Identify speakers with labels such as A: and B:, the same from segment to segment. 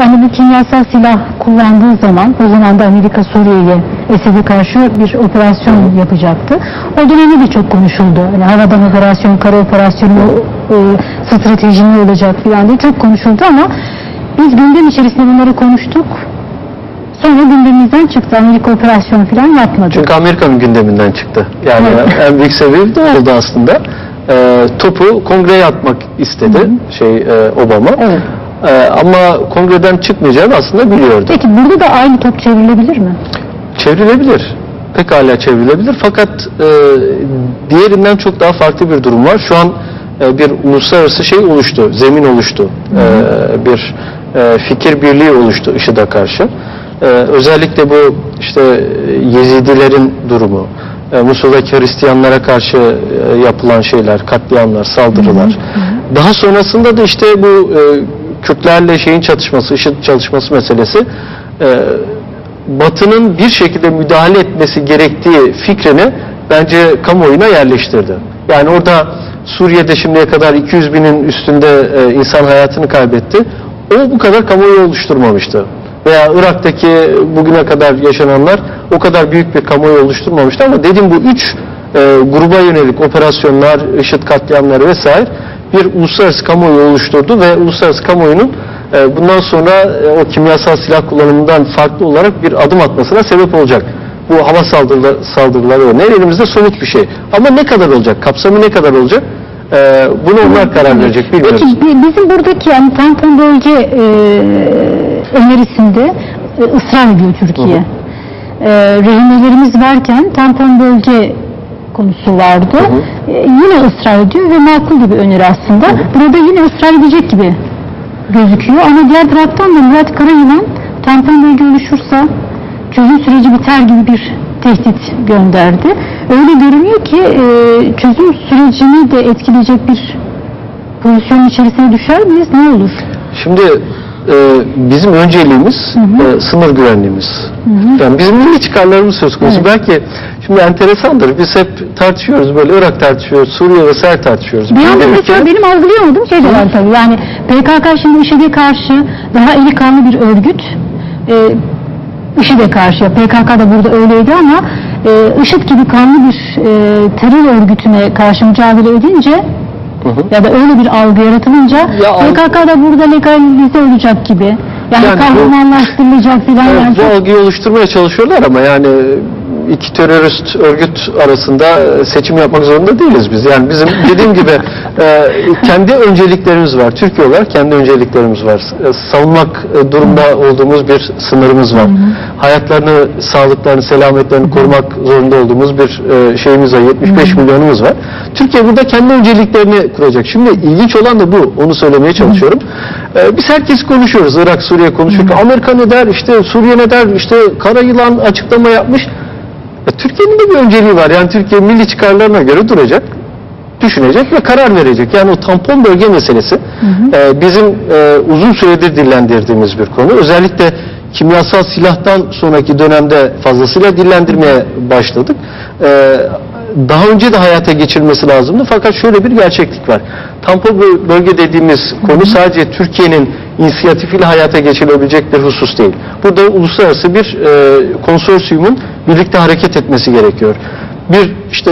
A: yani bu kimyasal silah kullandığı zaman o zaman da Amerika Suriye'ye Esed'e karşı bir operasyon yapacaktı. O dönemde de çok konuşuldu. Yani havadan operasyon, kara operasyonu, e, strateji ne olacak filan diye çok konuşuldu ama biz gündem içerisinde bunları konuştuk. Sonra gündemimizden çıktı. Amerika operasyon filan yapmadı.
B: Çünkü Amerika'nın gündeminden çıktı. Yani
A: Evet.
B: en büyük sebebi de oldu aslında. Ee, topu kongreye atmak istedi şey e, Obama.
A: Evet.
B: Ee, ama kongreden çıkmayacağını aslında biliyordu.
A: Peki burada da aynı top çevrilebilir mi?
B: Çevrilebilir. Pekala çevrilebilir. Fakat e, diğerinden çok daha farklı bir durum var. Şu an e, bir uluslararası şey oluştu, zemin oluştu. E, bir e, fikir birliği oluştu IŞİD'e karşı. E, özellikle bu işte Yezidilerin durumu, e, Musul'daki Hristiyanlara karşı e, yapılan şeyler, katliamlar, saldırılar. Daha sonrasında da işte bu e, Kürtlerle şeyin çatışması, IŞİD çalışması meselesi e, Batı'nın bir şekilde müdahale etmesi gerektiği fikrini bence kamuoyuna yerleştirdi. Yani orada Suriye'de şimdiye kadar 200 binin üstünde e, insan hayatını kaybetti. O bu kadar kamuoyu oluşturmamıştı. Veya Irak'taki bugüne kadar yaşananlar o kadar büyük bir kamuoyu oluşturmamıştı ama dedim bu üç e, gruba yönelik operasyonlar, IŞİD katliamları vesaire bir uluslararası kamuoyu oluşturdu ve uluslararası kamuoyunun e, bundan sonra e, o kimyasal silah kullanımından farklı olarak bir adım atmasına sebep olacak. Bu hava saldırıları, saldırıları örneğin elimizde somut bir şey. Ama ne kadar olacak? Kapsamı ne kadar olacak? E, bunu onlar karar verecek bilmiyoruz.
A: Peki bi- bizim buradaki yani tampon bölge e, önerisinde e, ısrar ediyor Türkiye. E, rehinelerimiz varken tampon bölge konusu vardı. E, yine ısrar ediyor ve makul bir öneri aslında. Burada yine ısrar edecek gibi gözüküyor ama diğer taraftan da Murat Karayılan tampon bölge oluşursa çözüm süreci biter gibi bir tehdit gönderdi. Öyle görünüyor ki e, çözüm sürecini de etkileyecek bir pozisyonun içerisine düşer miyiz? Ne olur?
B: Şimdi e, bizim önceliğimiz e, sınır güvenliğimiz. Yani bizim milli çıkarlarımız söz konusu.
A: Evet.
B: Belki şimdi enteresandır. Biz hep tartışıyoruz böyle Irak tartışıyoruz, Suriye vesaire tartışıyoruz.
A: Bir anda mesela benim algılayamadığım şey de var tabii. Yani PKK şimdi IŞİD'e karşı daha eli kanlı bir örgüt. E, IŞİD'e karşı, PKK da burada öyleydi ama e, IŞİD gibi kanlı bir e, terör örgütüne karşı mücadele edince
B: Hı hı.
A: ya da öyle bir algı yaratılınca
B: Ya
A: PKK da burada legalize olacak gibi. Yani,
B: Yani
A: kahramanlaştırılacak filan.
B: Evet,
A: yani
B: bu algıyı oluşturmaya çalışıyorlar ama yani iki terörist örgüt arasında seçim yapmak zorunda değiliz biz. Yani bizim dediğim gibi e, kendi önceliklerimiz var. Türkiye olarak kendi önceliklerimiz var. E, Savunmak e, durumda olduğumuz bir sınırımız var. Hayatlarını, sağlıklarını, selametlerini korumak zorunda olduğumuz bir e, şeyimiz var. 75 milyonumuz var. Türkiye burada kendi önceliklerini kuracak. Şimdi ilginç olan da bu. Onu söylemeye çalışıyorum. E, biz herkes konuşuyoruz. Irak, Suriye konuşurken. Amerika ne der? işte Suriye ne der? İşte Kara Yılan açıklama yapmış. Türkiye'nin de bir önceliği var. Yani Türkiye milli çıkarlarına göre duracak, düşünecek ve karar verecek. Yani o tampon bölge meselesi e, bizim e, uzun süredir dillendirdiğimiz bir konu. Özellikle kimyasal silahtan sonraki dönemde fazlasıyla dillendirmeye başladık. E, daha önce de hayata geçirilmesi lazımdı. Fakat şöyle bir gerçeklik var. Tampon bö- bölge dediğimiz konu sadece Türkiye'nin inisiyatifiyle hayata geçirilebilecek bir husus değil. Burada uluslararası bir e, konsorsiyumun birlikte hareket etmesi gerekiyor. Bir işte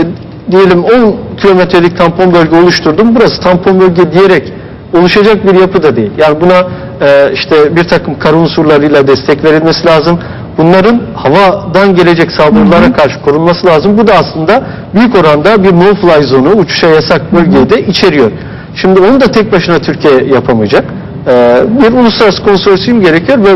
B: diyelim 10 kilometrelik tampon bölge oluşturdum. Burası tampon bölge diyerek oluşacak bir yapı da değil. Yani buna e, işte bir takım kara unsurlarıyla destek verilmesi lazım. Bunların havadan gelecek saldırılara karşı korunması lazım. Bu da aslında büyük oranda bir no-fly zonu, uçuşa yasak bölgeyi de içeriyor. Şimdi onu da tek başına Türkiye yapamayacak. Ee, bir uluslararası konsorsiyum gerekiyor ve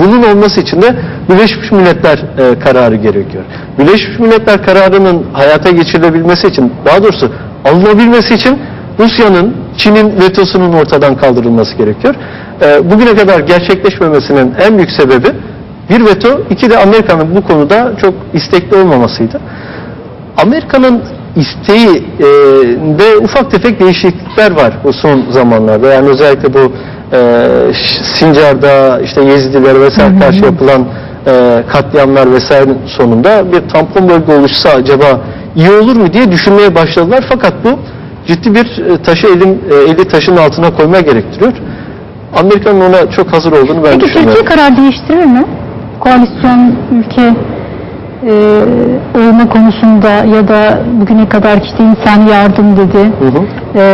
B: bunun olması için de Birleşmiş Milletler e, kararı gerekiyor. Birleşmiş Milletler kararının hayata geçirilebilmesi için, daha doğrusu alınabilmesi için Rusya'nın, Çin'in vetosunun ortadan kaldırılması gerekiyor. Ee, bugüne kadar gerçekleşmemesinin en büyük sebebi bir veto, iki de Amerika'nın bu konuda çok istekli olmamasıydı. Amerika'nın isteği e, de ufak tefek değişiklikler var bu son zamanlarda. Yani özellikle bu e, Sincar'da işte Yezidilere vesaire karşı yapılan e, katliamlar vesaire sonunda bir tampon bölge oluşsa acaba iyi olur mu diye düşünmeye başladılar. Fakat bu ciddi bir e, taşı elin e, eli taşın altına koyma gerektiriyor. Amerika'nın ona çok hazır olduğunu ben
A: Peki
B: düşünüyorum.
A: Türkiye karar değiştirir mi? Koalisyon ülke e, olma konusunda ya da bugüne kadar işte insan yardım dedi.
B: Hı hı.
A: E,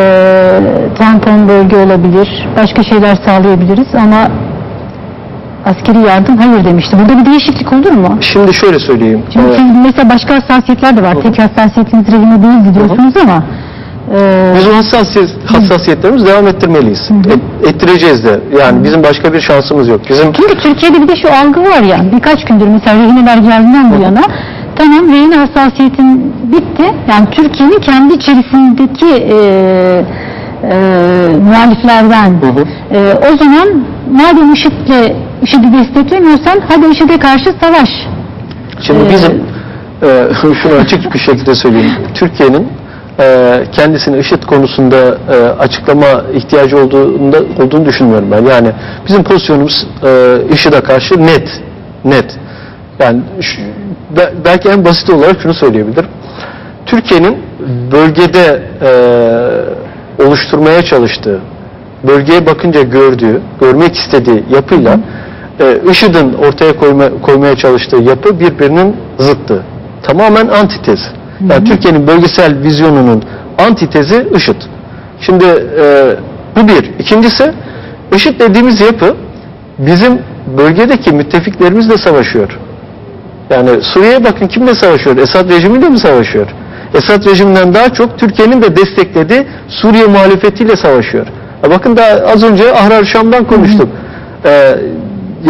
A: tampon bölge olabilir. Başka şeyler sağlayabiliriz ama askeri yardım hayır demişti. Burada bir değişiklik olur mu?
B: Şimdi şöyle söyleyeyim.
A: Şimdi siz mesela başka hassasiyetler de var. Tek hassasiyetiniz rejime değildi diyorsunuz ama e,
B: Biz o hassasiyet, hassasiyetlerimizi devam ettirmeliyiz. Et- ettireceğiz de. Yani bizim başka bir şansımız yok. Bizim
A: Çünkü Türkiye'de bir de şu algı var ya birkaç gündür mesela rehineler geldiğinden bu yana tamam rehine hassasiyetin bitti. Yani Türkiye'nin kendi içerisindeki e, e, muhaliflerden
B: Hı hı.
A: e, o zaman madem IŞİD'le IŞİD'i desteklemiyorsan hadi IŞİD'e karşı savaş.
B: Şimdi
A: Ee,
B: bizim e, şunu açık bir şekilde söyleyeyim. Türkiye'nin e, kendisini IŞİD konusunda e, açıklama ihtiyacı olduğunda olduğunu düşünmüyorum ben. Yani bizim pozisyonumuz e, IŞİD'e karşı net. Net. Yani belki en basit olarak şunu söyleyebilirim. Türkiye'nin bölgede e, oluşturmaya çalıştığı, bölgeye bakınca gördüğü, görmek istediği yapıyla e, IŞİD'in ortaya koyma, koymaya çalıştığı yapı birbirinin zıttı. Tamamen antitez. Yani Türkiye'nin bölgesel vizyonunun antitezi IŞİD. Şimdi e, bu bir. İkincisi IŞİD dediğimiz yapı bizim bölgedeki müttefiklerimizle savaşıyor. Yani Suriye'ye bakın kimle savaşıyor? Esad rejimiyle mi savaşıyor? Esad rejiminden daha çok Türkiye'nin de desteklediği Suriye muhalefetiyle savaşıyor. Ya bakın daha az önce Ahrar Şam'dan konuştuk. Ee,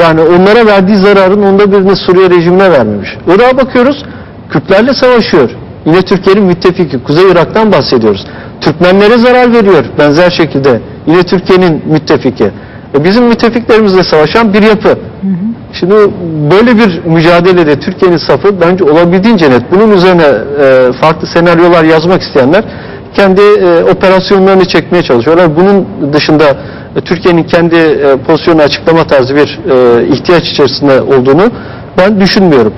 B: yani onlara verdiği zararın onda birini Suriye rejimine vermemiş. Irak'a bakıyoruz, Kürtlerle savaşıyor. Yine Türkiye'nin müttefiki, Kuzey Irak'tan bahsediyoruz. Türkmenlere zarar veriyor benzer şekilde. Yine Türkiye'nin müttefiki. E bizim müttefiklerimizle savaşan bir yapı. Şimdi böyle bir mücadelede Türkiye'nin safı bence olabildiğince net. Bunun üzerine e, farklı senaryolar yazmak isteyenler kendi e, operasyonlarını çekmeye çalışıyorlar. Bunun dışında e, Türkiye'nin kendi e, pozisyonu açıklama tarzı bir e, ihtiyaç içerisinde olduğunu ben düşünmüyorum.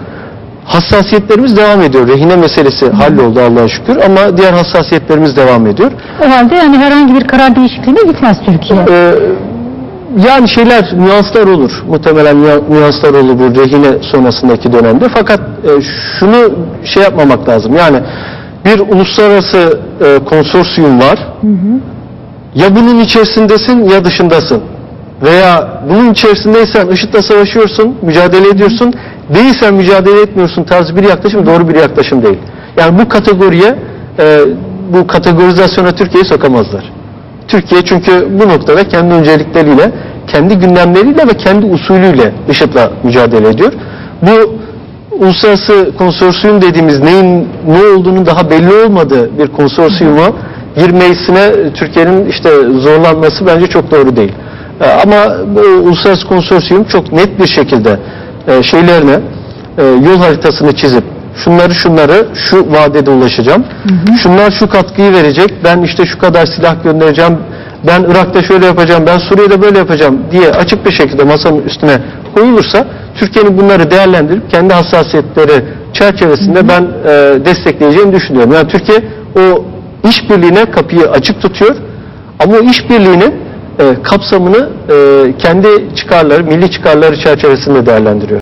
B: Hassasiyetlerimiz devam ediyor. Rehine meselesi halloldu Allah'a şükür ama diğer hassasiyetlerimiz devam ediyor.
A: O halde yani herhangi bir karar değişikliğine gitmez Türkiye.
B: Ee, yani şeyler, nüanslar olur. Muhtemelen nüa- nüanslar olur bu rehine sonrasındaki dönemde. Fakat e, şunu şey yapmamak lazım. Yani bir uluslararası e, konsorsiyum var. Ya bunun içerisindesin ya dışındasın. Veya bunun içerisindeysen IŞİD'le savaşıyorsun, mücadele ediyorsun. Değilsen mücadele etmiyorsun tarzı bir yaklaşım doğru bir yaklaşım değil. Yani bu kategoriye, e, bu kategorizasyona Türkiye'yi sokamazlar. Türkiye çünkü bu noktada kendi öncelikleriyle, kendi gündemleriyle ve kendi usulüyle IŞİD'le mücadele ediyor. Bu uluslararası konsorsiyum dediğimiz neyin ne olduğunu daha belli olmadığı bir konsorsiyuma girmesine Türkiye'nin işte zorlanması bence çok doğru değil. Ee, Ama bu uluslararası konsorsiyum çok net bir şekilde e, şeylerine e, yol haritasını çizip şunları şunları şu vadede ulaşacağım. Şunlar şu katkıyı verecek. Ben işte şu kadar silah göndereceğim. Ben Irak'ta şöyle yapacağım. Ben Suriye'de böyle yapacağım diye açık bir şekilde masanın üstüne koyulursa Türkiye'nin bunları değerlendirip kendi hassasiyetleri çerçevesinde ben e, destekleyeceğini düşünüyorum. Yani Türkiye o işbirliğine kapıyı açık tutuyor. Ama o işbirliğinin e, kapsamını e, kendi çıkarları, milli çıkarları çerçevesinde değerlendiriyor.